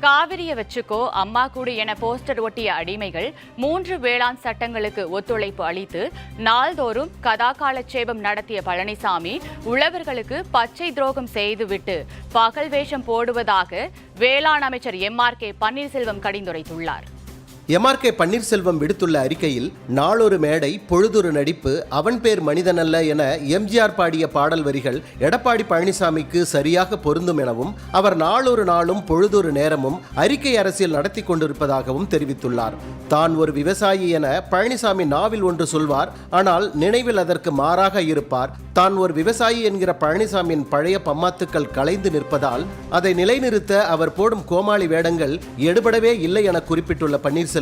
காவிரிய வச்சுக்கோ அம்மா கூடு என போஸ்டர் ஒட்டிய அடிமைகள் மூன்று வேளாண் சட்டங்களுக்கு ஒத்துழைப்பு அளித்து நாள்தோறும் கதாகாலட்சேபம் நடத்திய பழனிசாமி உழவர்களுக்கு பச்சை துரோகம் செய்துவிட்டு பகல் வேஷம் போடுவதாக வேளாண் அமைச்சர் எம் ஆர் கே பன்னீர்செல்வம் கடிந்துரைத்துள்ளார். எம்ஆர்கே பன்னீர்செல்வம் விடுத்துள்ள அறிக்கையில் நாளொரு மேடை பொழுதொரு நடிப்பு அவன் பேர் மனிதனல்ல என எம்ஜிஆர் பாடிய பாடல் வரிகள் எடப்பாடி பழனிசாமிக்கு சரியாக பொருந்தும் எனவும் அவர் நாளொரு நாளும் பொழுதொரு நேரமும் அறிக்கை அரசியல் நடத்தி கொண்டிருப்பதாகவும் தெரிவித்துள்ளார். தான் ஒரு விவசாயி என பழனிசாமி நாவில் ஒன்று சொல்வார் ஆனால் நினைவில் அதற்கு மாறாக இருப்பார். தான் ஒரு விவசாயி என்கிற பழனிசாமியின் பழைய பம்மாத்துக்கள் கலைந்து நிற்பதால் அதை நிலைநிறுத்த அவர் போடும் கோமாளி வேடங்கள் எடுபடவே இல்லை என குறிப்பிட்டுள்ள பன்னீர்செல்வம்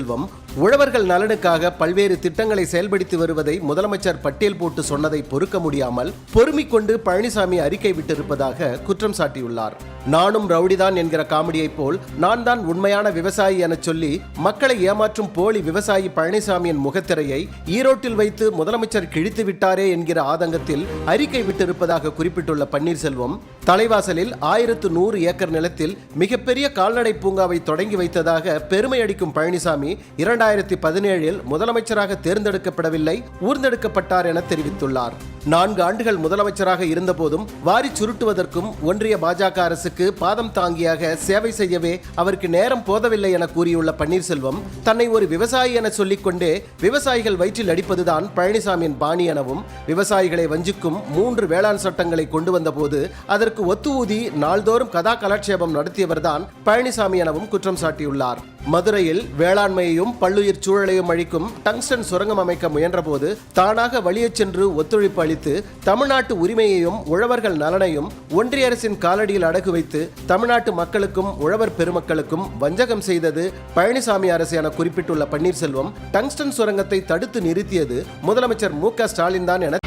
உழவர்கள் நலனுக்காக பல்வேறு திட்டங்களை செயல்படுத்தி வருவதை முதலமைச்சர் பட்டியல் போட்டு சொன்னதை பொறுக்க முடியாமல் பொறுமிக் கொண்டு பழனிசாமி அறிக்கை விட்டிருப்பதாக குற்றம் சாட்டியுள்ளார். நானும் ரவுடிதான் என்கிற காமெடியைப் போல் நான் தான் உண்மையான விவசாயி என சொல்லி மக்களை ஏமாற்றும் போலி விவசாயி பழனிசாமியின் முகத்திரையை ஈரோட்டில் வைத்து முதலமைச்சர் கிழித்து விட்டாரே என்கிற ஆதங்கத்தில் அறிக்கை விட்டிருப்பதாக குறிப்பிட்டுள்ள பன்னீர்செல்வம் தலைவாசலில் ஆயிரத்து நூறு ஏக்கர் நிலத்தில் மிகப்பெரிய கால்நடை பூங்காவை தொடங்கி வைத்ததாக பெருமை அடிக்கும் பழனிசாமி இரண்டாயிரத்தி பதினேழில் முதலமைச்சராக தேர்ந்தெடுக்கப்படவில்லை ஊர்ந்தெடுக்கப்பட்டார் என தெரிவித்துள்ளார். நான்கு ஆண்டுகள் முதலமைச்சராக இருந்தபோதும் வாரி சுருட்டுவதற்கும் ஒன்றிய பாஜக அரசுக்கு பாதம் தாங்கியாக சேவை செய்யவே அவருக்கு நேரம் போதவில்லை என கூறியுள்ள பன்னீர்செல்வம் தன்னை ஒரு விவசாயி என சொல்லிக்கொண்டே விவசாயிகள் வயிற்றில் அடிப்பதுதான் பழனிசாமியின் பாணி எனவும் விவசாயிகளை வஞ்சிக்கும் மூன்று வேளாண் சட்டங்களை கொண்டு வந்தபோது அதற்கு ஒத்து ஊதி நாள்தோறும் கதா கலாட்சேபம் நடத்தியவர்தான் பழனிசாமி எனவும் குற்றம் சாட்டியுள்ளார். மதுரையில் வேளாண்மையையும் பல்லுயிர் சூழலையும் அழிக்கும் டங்ஸ்டன் சுரங்கம் அமைக்க முயன்றபோது தானாக வழியச் சென்று ஒத்துழைப்பு அளித்து தமிழ்நாட்டு உரிமையையும் உழவர்கள் நலனையும் ஒன்றிய அரசின் காலடியில் அடகு வைத்து தமிழ்நாட்டு மக்களுக்கும் உழவர் பெருமக்களுக்கும் வஞ்சகம் செய்தது பழனிசாமி அரசு என குறிப்பிட்டுள்ள பன்னீர்செல்வம் டங்ஸ்டன் சுரங்கத்தை தடுத்து நிறுத்தியது முதலமைச்சர் மு க ஸ்டாலின் தான் என